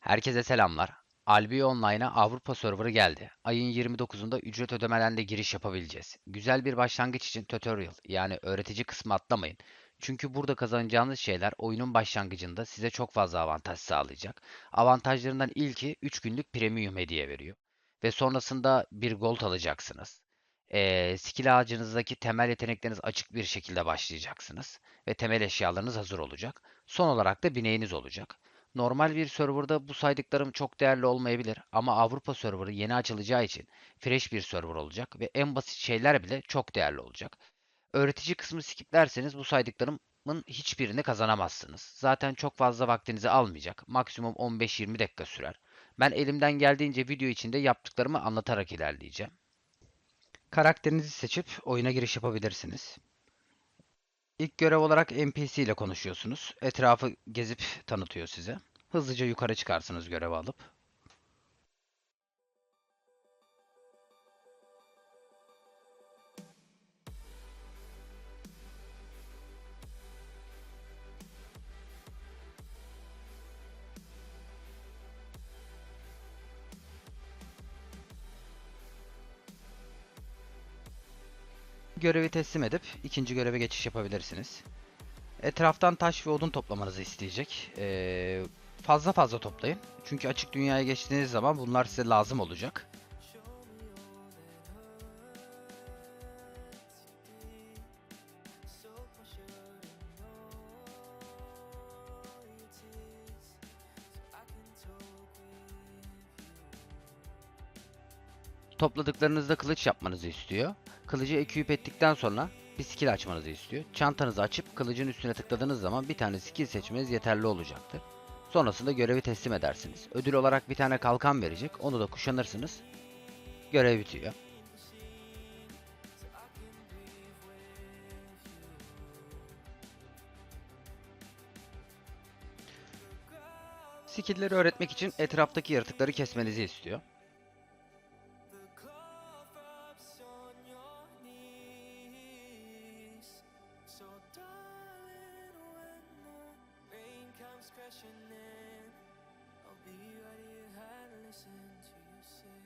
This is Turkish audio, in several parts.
Herkese selamlar. Albion Online'a Avrupa serverı geldi. Ayın 29'unda ücret ödemeden de giriş yapabileceğiz. Güzel bir başlangıç için tutorial yani öğretici kısmı atlamayın. Çünkü burada kazanacağınız şeyler oyunun başlangıcında size çok fazla avantaj sağlayacak. Avantajlarından ilki 3 günlük premium hediye veriyor. Ve sonrasında bir gold alacaksınız. Ee, skill ağacınızdaki temel yetenekleriniz açık bir şekilde başlayacaksınız. Ve temel eşyalarınız hazır olacak. Son olarak da bineğiniz olacak. Normal bir serverda bu saydıklarım çok değerli olmayabilir ama Avrupa serverı yeni açılacağı için fresh bir server olacak ve en basit şeyler bile çok değerli olacak. Öğretici kısmı skiplerseniz bu saydıklarımın hiçbirini kazanamazsınız. Zaten çok fazla vaktinizi almayacak. Maksimum 15-20 dakika sürer. Ben elimden geldiğince video içinde yaptıklarımı anlatarak ilerleyeceğim. Karakterinizi seçip oyuna giriş yapabilirsiniz. İlk görev olarak NPC ile konuşuyorsunuz. Etrafı gezip tanıtıyor size. Hızlıca yukarı çıkarsınız görevi alıp. Görevi teslim edip ikinci göreve geçiş yapabilirsiniz. Etraftan taş ve odun toplamanızı isteyecek. Ee, fazla fazla toplayın. Çünkü açık dünyaya geçtiğiniz zaman bunlar size lazım olacak. Topladıklarınızda kılıç yapmanızı istiyor. Kılıcı eküp ettikten sonra bir skill açmanızı istiyor. Çantanızı açıp kılıcın üstüne tıkladığınız zaman bir tane skill seçmeniz yeterli olacaktır. Sonrasında görevi teslim edersiniz. Ödül olarak bir tane kalkan verecek. Onu da kuşanırsınız. Görev bitiyor. Skill'leri öğretmek için etraftaki yaratıkları kesmenizi istiyor. Crashing in, I'll be right here and listen to you sing.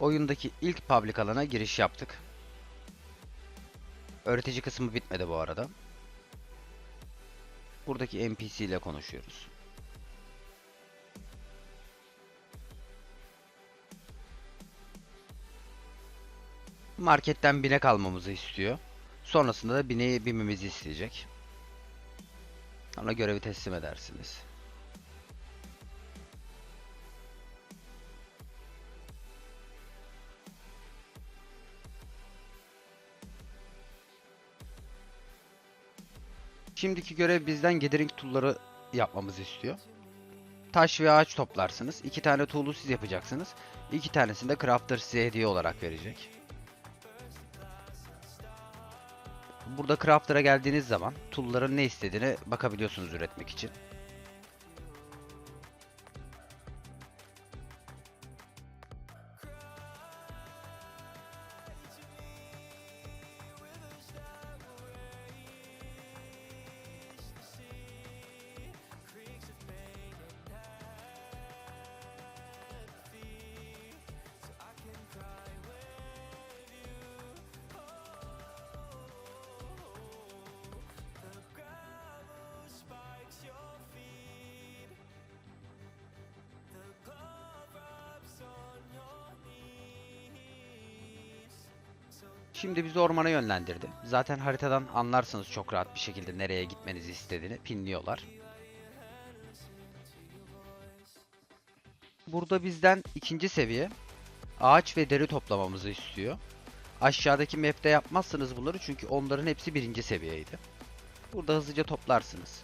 Oyundaki ilk public alana giriş yaptık. Öğretici kısmı bitmedi bu arada. Buradaki NPC ile konuşuyoruz. Marketten binek almamızı istiyor. Sonrasında da bineği binmemizi isteyecek. Sonra görevi teslim edersiniz. Şimdiki görev bizden gathering tool'ları yapmamızı istiyor. Taş ve ağaç toplarsınız. İki tane tool'u siz yapacaksınız. İki tanesini de crafter size hediye olarak verecek. Burada crafter'a geldiğiniz zaman tool'ların ne istediğine bakabiliyorsunuz üretmek için. Şimdi bizi ormana yönlendirdi. Zaten haritadan anlarsınız çok rahat bir şekilde nereye gitmenizi istediğini pinliyorlar. Burada bizden ikinci seviye ağaç ve deri toplamamızı istiyor. Aşağıdaki map'te yapmazsınız bunları çünkü onların hepsi birinci seviyeydi. Burada hızlıca toplarsınız.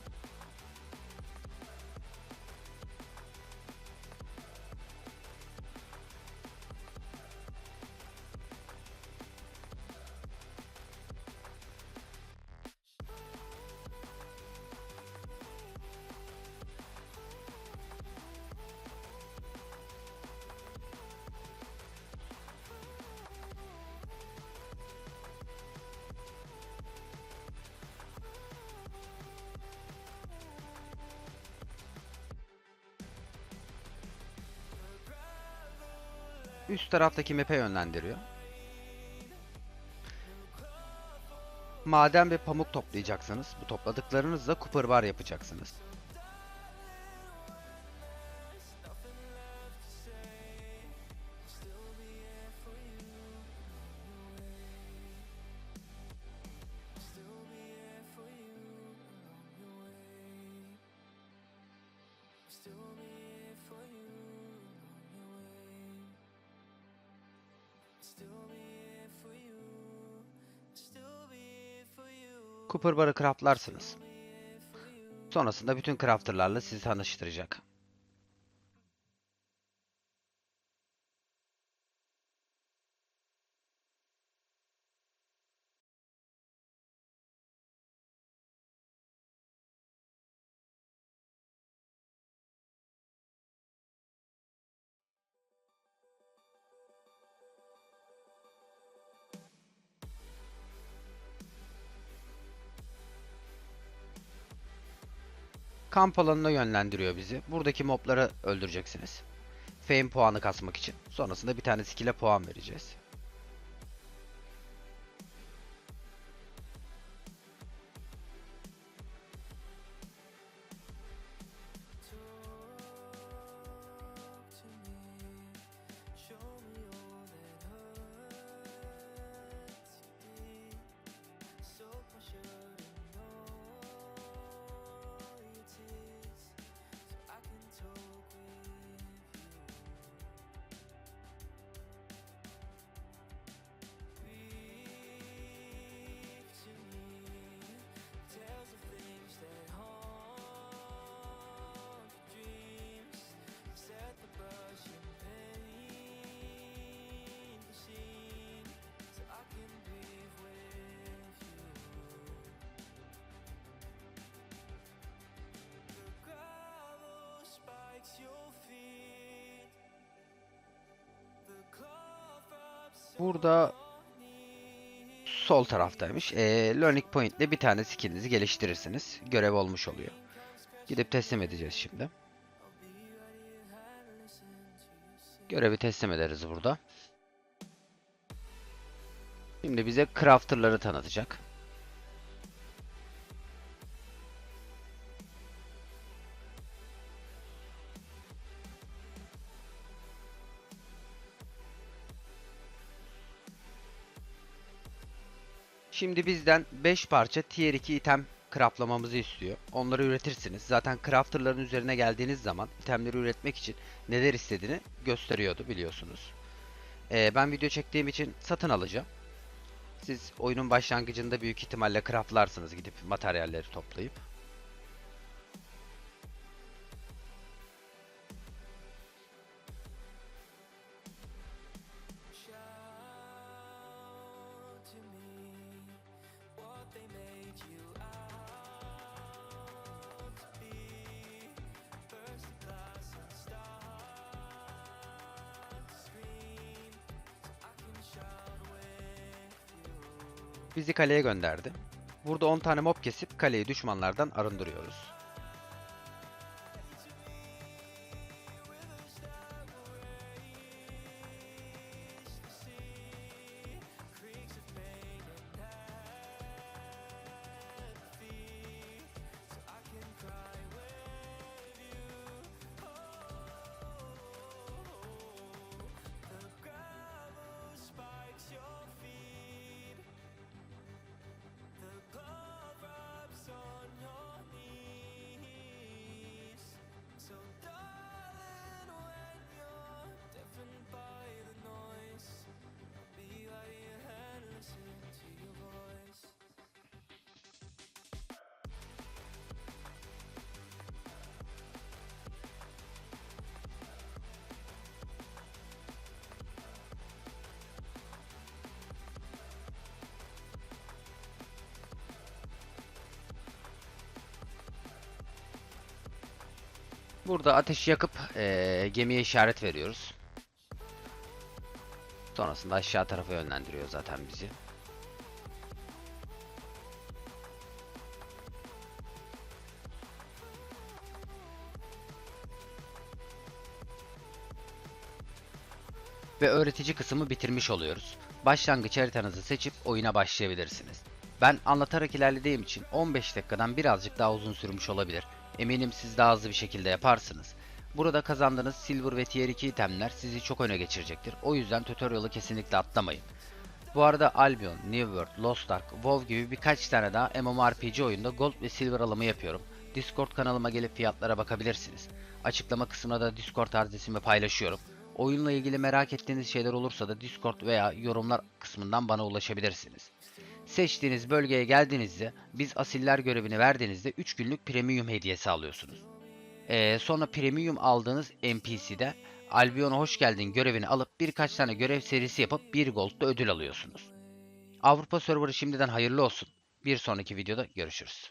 Üst taraftaki map'e yönlendiriyor. Maden ve pamuk toplayacaksınız. Bu topladıklarınızla Cooper Bar yapacaksınız. Cooper Bar'ı craftlarsınız. Sonrasında bütün crafterlarla sizi tanıştıracak. Kamp alanına yönlendiriyor bizi. Buradaki mobları öldüreceksiniz. Fame puanı kasmak için. Sonrasında bir tane skill'e puan vereceğiz. Burada sol taraftaymış. Ee, Learning Point ile bir tane skillinizi geliştirirsiniz. Görev olmuş oluyor. Gidip teslim edeceğiz şimdi. Görevi teslim ederiz burada. Şimdi bize crafter'ları tanıtacak. Şimdi bizden 5 parça tier 2 item craftlamamızı istiyor. Onları üretirsiniz. Zaten crafter'ların üzerine geldiğiniz zaman itemleri üretmek için neler istediğini gösteriyordu biliyorsunuz. Ee, ben video çektiğim için satın alacağım. Siz oyunun başlangıcında büyük ihtimalle craftlarsınız gidip materyalleri toplayıp. Bizi kaleye gönderdi. Burada 10 tane mob kesip kaleyi düşmanlardan arındırıyoruz. Burada ateşi yakıp eee, gemiye işaret veriyoruz. Sonrasında aşağı tarafa yönlendiriyor zaten bizi. ve öğretici kısmı bitirmiş oluyoruz. Başlangıç haritanızı seçip oyuna başlayabilirsiniz. Ben anlatarak ilerlediğim için 15 dakikadan birazcık daha uzun sürmüş olabilir. Eminim siz daha hızlı bir şekilde yaparsınız. Burada kazandığınız Silver ve Tier 2 itemler sizi çok öne geçirecektir. O yüzden tutorial'ı kesinlikle atlamayın. Bu arada Albion, New World, Lost Ark, WoW gibi birkaç tane daha MMORPG oyunda Gold ve Silver alımı yapıyorum. Discord kanalıma gelip fiyatlara bakabilirsiniz. Açıklama kısmına da Discord adresimi paylaşıyorum. Oyunla ilgili merak ettiğiniz şeyler olursa da Discord veya yorumlar kısmından bana ulaşabilirsiniz. Seçtiğiniz bölgeye geldiğinizde biz asiller görevini verdiğinizde 3 günlük premium hediyesi alıyorsunuz. Ee, sonra premium aldığınız NPC'de Albion'a hoş geldin görevini alıp birkaç tane görev serisi yapıp 1 gold'da ödül alıyorsunuz. Avrupa serverı şimdiden hayırlı olsun. Bir sonraki videoda görüşürüz.